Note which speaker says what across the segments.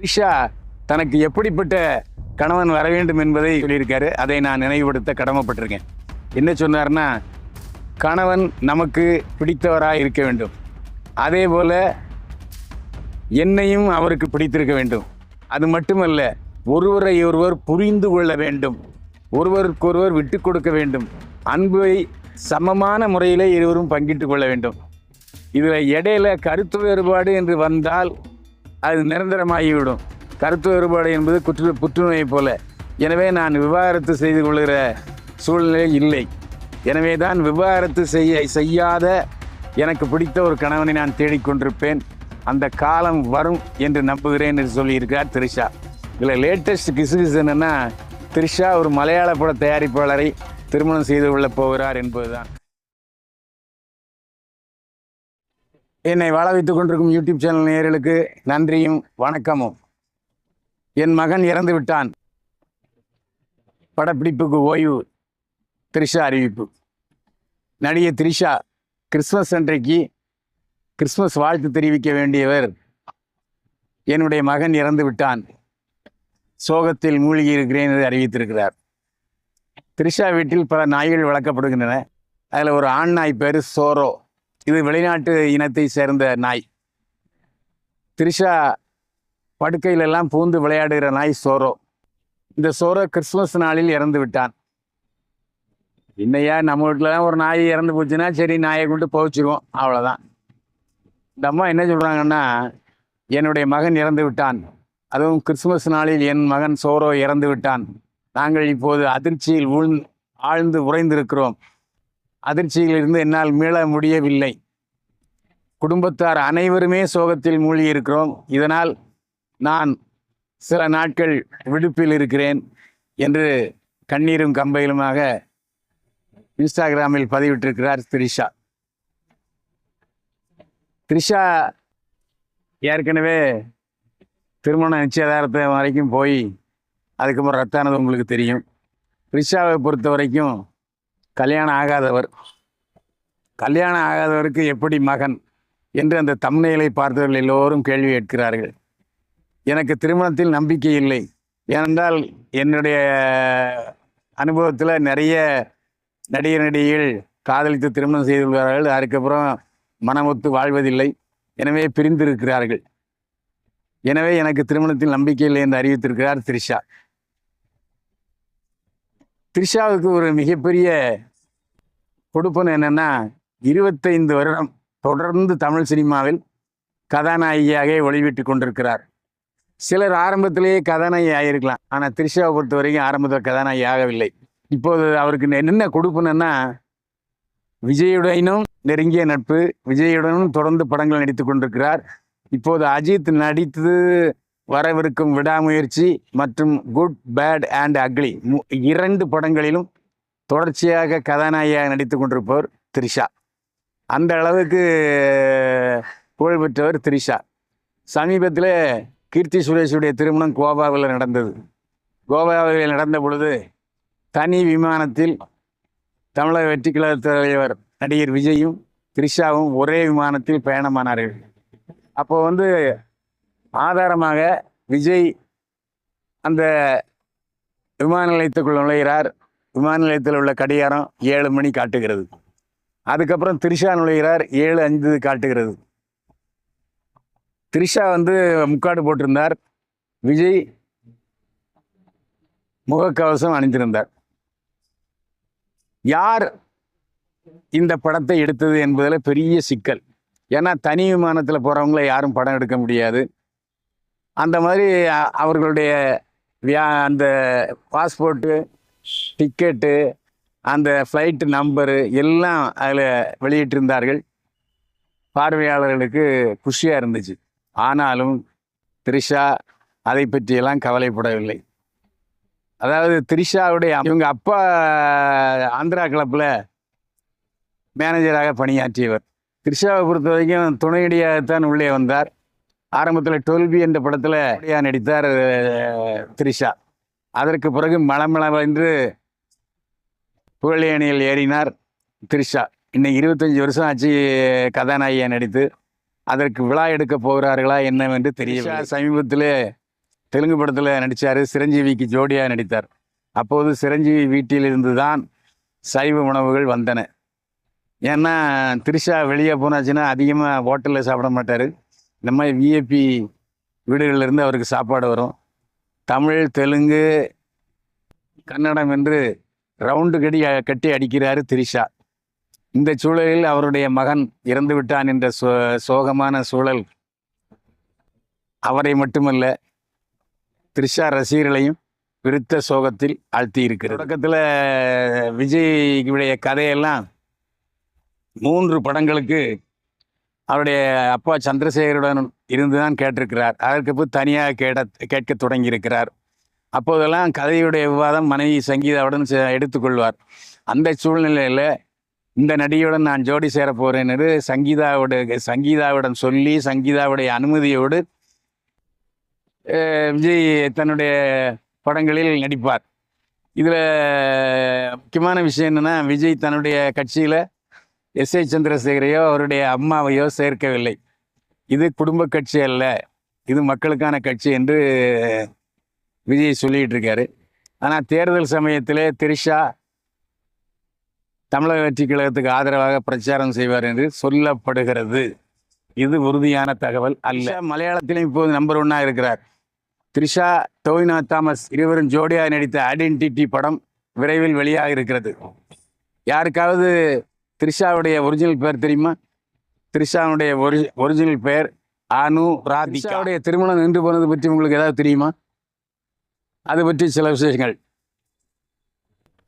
Speaker 1: த்ரிஷா தனக்கு எப்படிப்பட்ட கணவன் வர வேண்டும் என்பதை சொல்லியிருக்காரு. அதை நான் நினைவுபடுத்த கடமைப்பட்டிருக்கேன். என்ன சொன்னார்னா கணவன் நமக்கு பிடித்தவராக இருக்க வேண்டும். அதே போல என்னையும் அவருக்கு பிடித்திருக்க வேண்டும். அது மட்டுமல்ல ஒருவரை ஒருவர் புரிந்து கொள்ள வேண்டும். ஒருவருக்கொருவர் விட்டு கொடுக்க வேண்டும். அன்பை சமமான முறையில் இருவரும் பங்கிட்டு கொள்ள வேண்டும். இதில் இடையில கருத்து வேறுபாடு என்று வந்தால் அது நிரந்தரமாகிவிடும். கருத்து வேறுபாடு என்பது குற்று புற்றுநோயைப் போல. எனவே நான் விவாகரத்து செய்து கொள்கிற சூழ்நிலை இல்லை. எனவே தான் விவாகரத்து செய்ய செய்யாத எனக்கு பிடித்த ஒரு கணவனை நான் தேடிக்கொண்டிருப்பேன் அந்த காலம் வரும் என்று நம்புகிறேன் என்று சொல்லியிருக்கிறார் த்ரிஷா. இதில் லேட்டஸ்ட் கிசுகிசு என்னன்னா த்ரிஷா ஒரு மலையாள பட தயாரிப்பாளரை திருமணம் செய்து கொள்ளப் போகிறார் என்பதுதான். என்னை வாழ வைத்துக் கொண்டிருக்கும் யூடியூப் சேனல் நேயர்களுக்கு நன்றியும் வணக்கமும். என் மகன் இறந்து விட்டான். படப்பிடிப்புக்கு ஓய்வு. த்ரிஷா அறிவிப்பு. நடிகை த்ரிஷா கிறிஸ்மஸ் அன்றைக்கு கிறிஸ்மஸ் வாழ்த்து தெரிவிக்க வேண்டியவர் என்னுடைய மகன் இறந்து விட்டான். சோகத்தில் மூழ்கி இருக்கிறேன் என்று அறிவித்திருக்கிறார். த்ரிஷா வீட்டில் பல நாய்கள் வளர்க்கப்படுகின்றன. அதில் ஒரு ஆண் நாய் பேர் சோரோ. இது வெளிநாட்டு இனத்தை சேர்ந்த நாய். த்ரிஷா படுக்கையிலெல்லாம் பூந்து விளையாடுகிற நாய் சோரோ. இந்த சோரோ கிறிஸ்துமஸ் நாளில் இறந்து விட்டான். இன்னையா நம்ம வீட்டிலலாம் ஒரு நாய் இறந்து போச்சுன்னா சரி நாயை கொண்டு போச்சுருவோம். அவ்வளோதான். இந்த அம்மா என்ன சொல்கிறாங்கன்னா என்னுடைய மகன் இறந்து விட்டான். அதுவும் கிறிஸ்துமஸ் நாளில் என் மகன் சோரோ இறந்து விட்டான். நாங்கள் இப்போது அதிர்ச்சியில் உள் ஆழ்ந்து உறைந்திருக்கிறோம். அதிர்ச்சியிலிருந்து என்னால் மீள முடியவில்லை. குடும்பத்தார் அனைவருமே சோகத்தில் மூழ்கி இருக்கிறோம் இதனால் நான் சில நாட்கள் விடுப்பில் இருக்கிறேன் என்று கண்ணீரும் கம்பையிலுமாக இன்ஸ்டாகிராமில் பதிவிட்டிருக்கிறார் த்ரிஷா. த்ரிஷா ஏற்கனவே திருமண நிச்சயதார்த்தம் வரைக்கும் போய் அதுக்கப்புறம் ரத்தானது உங்களுக்கு தெரியும். த்ரிஷாவை பொறுத்த வரைக்கும் கல்யாணம் ஆகாதவர். கல்யாணம் ஆகாதவருக்கு எப்படி மகன்? என்று அந்த தம்னையிலை பார்த்தவர்கள் எல்லோரும் கேள்வி கேட்கிறார்கள். எனக்கு திருமணத்தில் நம்பிக்கை இல்லை. ஏனென்றால் என்னுடைய அனுபவத்தில் நிறைய நடிகர் நடிகைகள் காதலித்து திருமணம் செய்து கொள்கிறார்கள். அதுக்கப்புறம் மனமொத்து வாழ்வதில்லை. எனவே பிரிந்திருக்கிறார்கள். எனவே எனக்கு திருமணத்தில் நம்பிக்கை இல்லை என்று அறிவித்திருக்கிறார் த்ரிஷா. த்ரிஷாவுக்கு ஒரு மிகப்பெரிய கொடுப்பன் என்னென்னா இருபத்தைந்து வருடம் தொடர்ந்து தமிழ் சினிமாவில் கதாநாயகியாக ஒளிவிட்டு கொண்டிருக்கிறார். சிலர் ஆரம்பத்திலேயே கதாநாயகி ஆகியிருக்கலாம் ஆனால் த்ரிஷாவை பொறுத்த வரைக்கும் ஆரம்பத்தில் கதாநாயகி ஆகவில்லை. இப்போது அவருக்கு என்னென்ன கொடுப்புனன்னா விஜயுடனும் நெருங்கிய நட்பு விஜயுடனும் தொடர்ந்து படங்கள் நடித்து கொண்டிருக்கிறார். இப்போது அஜித் நடித்து வரவிருக்கும் விடாமுயற்சி மற்றும் குட் பேட் அண்ட் அக்லி இரண்டு படங்களிலும் தொடர்ச்சியாக கதாநாயகியாக நடித்து கொண்டிருப்பவர் த்ரிஷா. அந்த அளவுக்கு புகழ்பெற்றவர் த்ரிஷா. சமீபத்தில் கீர்த்தி சுரேஷுடைய திருமணம் கோவாவில் நடந்தது. கோவாவில் நடந்த பொழுது தனி விமானத்தில் தமிழக வெற்றி கழக தலைவர் நடிகர் விஜயும் த்ரிஷாவும் ஒரே விமானத்தில் பயணமானார்கள். அப்போ வந்து ஆதாரமாக விஜய் அந்த விமான நிலையத்துக்குள் நுழைகிறார். விமான நிலையத்தில் உள்ள கடிகாரம் ஏழு மணி காட்டுகிறது. அதுக்கப்புறம் த்ரிஷா நுழைகிறார். ஏழு அஞ்சு காட்டுகிறது. த்ரிஷா வந்து முக்காடு போட்டிருந்தார். விஜய் முகக்கவசம் அணிந்திருந்தார். யார் இந்த படத்தை எடுத்தது என்பதில் பெரிய சிக்கல். ஏன்னா தனி விமானத்தில் போகிறவங்கள யாரும் படம் எடுக்க முடியாது. அந்த மாதிரி அவர்களுடைய வியா அந்த பாஸ்போர்ட்டு டிக்கெட்டு அந்த ஃப்ளைட்டு நம்பரு எல்லாம் அதில் வெளியிட்டிருந்தார்கள். பார்வையாளர்களுக்கு குஷியாக இருந்துச்சு. ஆனாலும் த்ரிஷா அதை பற்றியெல்லாம் கவலைப்படவில்லை. அதாவது த்ரிஷாவுடைய இவங்க அப்பா ஆந்திரா கிளப்பில் மேனேஜராக பணியாற்றியவர். த்ரிஷாவை பொறுத்த வரைக்கும் துணையடியாகத்தான் உள்ளே வந்தார். ஆரம்பத்தில் டொல்பி என்ற படத்தில் நடித்தார் த்ரிஷா. அதற்கு பிறகு மளமளவென்று புகழேணியில் ஏறினார் த்ரிஷா. இன்னைக்கு இருபத்தஞ்சி வருஷம் ஆச்சு கதாநாயகியாக நடித்து. அதற்கு விழா எடுக்க போகிறார்களா என்னவென்று தெரியல சமீபத்தில் தெலுங்கு படத்தில் நடித்தார் சிரஞ்சீவிக்கு ஜோடியாக நடித்தார். அப்போது சிரஞ்சீவி வீட்டிலிருந்து தான் சைவ உணவுகள் வந்தன. ஏன்னா திரிஷா வெளியே போனாச்சுன்னா அதிகமாக ஹோட்டலில் சாப்பிட மாட்டார். இந்த மாதிரி விஏபி வீடுகளிலிருந்து அவருக்கு சாப்பாடு வரும். தமிழ் தெலுங்கு கன்னடம் என்று ரவுண்டு கடி கட்டி அடிக்கிறார் திரிஷா. இந்த சூழலில் அவருடைய மகன் இறந்து விட்டான் என்ற சோ சோகமான சூழல் அவரை மட்டுமல்ல த்ரிஷா ரசிகர்களையும் விருத்த சோகத்தில் ஆழ்த்தி இருக்கிறது. தொடக்கத்தில் விஜய்வுடைய கதையெல்லாம் மூன்று படங்களுக்கு அவருடைய அப்பா சந்திரசேகருடன் இருந்து தான் கேட்டிருக்கிறார். அதற்கு போய் தனியாக கேட கேட்க தொடங்கியிருக்கிறார். அப்போதெல்லாம் கதையுடைய விவாதம் மனைவி சங்கீதாவுடன் எடுத்துக்கொள்வார் அந்த சூழ்நிலையில் இந்த நடிகையுடன் நான் ஜோடி சேர போகிறேன் என்று சங்கீதாவோட சங்கீதாவிடம் சொல்லி சங்கீதாவுடைய அனுமதியோடு விஜய் தன்னுடைய படங்களில் நடிப்பார். இதில் முக்கியமான விஷயம் என்னென்னா விஜய் தன்னுடைய கட்சியில் எஸ் ஏ சந்திரசேகரையோ அவருடைய அம்மாவையோ சேர்க்கவில்லை. இது குடும்ப கட்சி அல்ல இது மக்களுக்கான கட்சி என்று விஜய் சொல்லிட்டு இருக்காரு ஆனால் தேர்தல் சமயத்தில் திரிஷா தமிழக வெற்றி கழகத்துக்கு ஆதரவாக பிரச்சாரம் செய்வார் என்று சொல்லப்படுகிறது. இது உறுதியான தகவல் அல்ல. மலையாளத்திலும் இப்போது நம்பர் ஒன்னாக இருக்கிறார். த்ரிஷா டோய்னா தாமஸ் இருவரும் ஜோடியாக நடித்த ஐடென்டிட்டி படம் விரைவில் வெளியாக இருக்கிறது. யாருக்காவது த்ரிஷாவுடைய ஒரிஜினல் பேர் தெரியுமா? த்ரிஷாவுடைய ஒரி ஒரிஜினல் பெயர் அனு ராதிகாவுடைய திருமணம் நின்று போனது பற்றி உங்களுக்கு ஏதாவது தெரியுமா? அது பற்றி சில விசேஷங்கள்.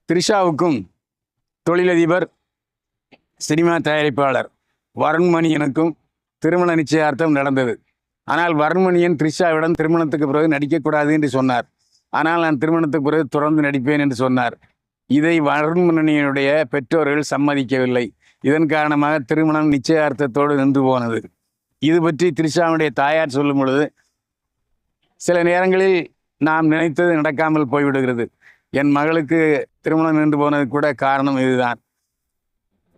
Speaker 1: த்ரிஷாவுக்கும் தொழிலதிபர் சினிமா தயாரிப்பாளர் வருண்மணியனுக்கும் திருமண நிச்சயார்த்தம் நடந்தது. ஆனால் வருண்மணியன் த்ரிஷாவிடம் திருமணத்துக்கு பிறகு நடிக்கக்கூடாது என்று சொன்னார். ஆனால் நான் திருமணத்துக்கு பிறகு தொடர்ந்து நடிப்பேன் என்று சொன்னார். இதை வருண்மணியனுடைய பெற்றோர்கள் சம்மதிக்கவில்லை. இதன் காரணமாக திருமணம் நிச்சயார்த்தத்தோடு நின்று போனது. இது பற்றி த்ரிஷாவுடைய தாயார் சொல்லும் பொழுது சில நேரங்களில் நாம் நினைத்தது நடக்காமல் போய்விடுகிறது. என் மகளுக்கு திருமணம் நின்று போனது கூட காரணம் இதுதான்.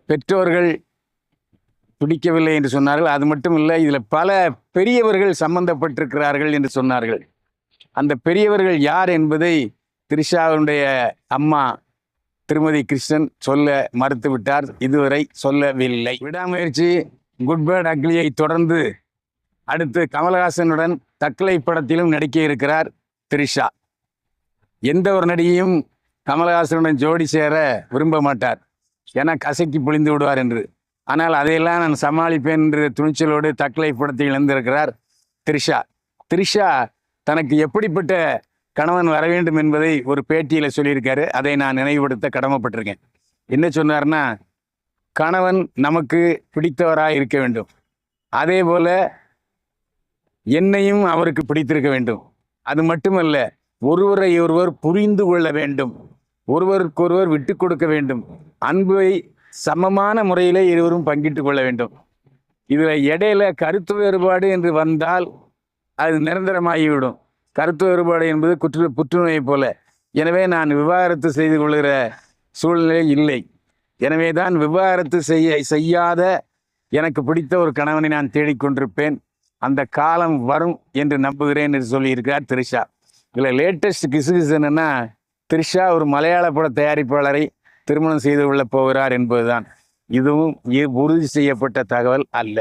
Speaker 1: பெற்றோர்கள் பிடிக்கவில்லை என்று சொன்னார்கள். அது மட்டும் இல்லை இதில் பல பெரியவர்கள் சம்பந்தப்பட்டிருக்கிறார்கள் என்று சொன்னார்கள். அந்த பெரியவர்கள் யார் என்பதை திரிஷாவுடைய அம்மா திருமதி கிருஷ்ணன் சொல்ல மறுத்துவிட்டார். இதுவரை சொல்லவில்லை. விடாமுயற்சி குட் பேட் அக்லியை தொடர்ந்து அடுத்து கமலஹாசனுடன் தக்கலை படத்திலும் நடிக்க இருக்கிறார் த்ரிஷா. எந்த ஒரு நடிகையும் கமலஹாசனுடன் ஜோடி சேர விரும்ப மாட்டார். ஏன்னா கசக்கி பொழிந்து விடுவார் என்று. ஆனால் அதையெல்லாம் நான் சமாளிப்பேன் என்று துணிச்சலோடு தக்கலை படத்தில் இழந்திருக்கிறார் த்ரிஷா. த்ரிஷா தனக்கு எப்படிப்பட்ட கணவன் வர வேண்டும் என்பதை ஒரு பேட்டியில் சொல்லியிருக்காரு. அதை நான் நினைவுபடுத்த கடமைப்பட்டிருக்கேன். என்ன சொன்னார்னா கணவன் நமக்கு பிடித்தவராக இருக்க வேண்டும். அதே போல என்னையும் அவருக்கு பிடித்திருக்க வேண்டும். அது மட்டுமல்ல ஒருவரை ஒருவர் புரிந்து கொள்ள வேண்டும். ஒருவருக்கொருவர் விட்டு கொடுக்க வேண்டும். அன்பை சமமான முறையிலே இருவரும் பங்கிட்டு கொள்ள வேண்டும். இதில் இடையில கருத்து வேறுபாடு என்று வந்தால் அது நிரந்தரமாகிவிடும். கருத்து வேறுபாடு என்பது குற்று புற்றுநோயை போல. எனவே நான் விவாகரத்து செய்து கொள்கிற சூழ்நிலை இல்லை. எனவே தான் விவாகரத்து செய்ய செய்யாத எனக்கு பிடித்த ஒரு கணவனை நான் தேடிக்கொண்டிருப்பேன் அந்த காலம் வரும் என்று நம்புகிறேன் என்று சொல்லியிருக்கிறார் த்ரிஷா. இதில் லேட்டஸ்ட் கிசுகிசு என்னன்னா த்ரிஷா ஒரு மலையாள பட தயாரிப்பாளரை திருமணம் செய்து கொள்ளப் போகிறார் என்பதுதான். இதுவும் உறுதி செய்யப்பட்ட தகவல் அல்ல.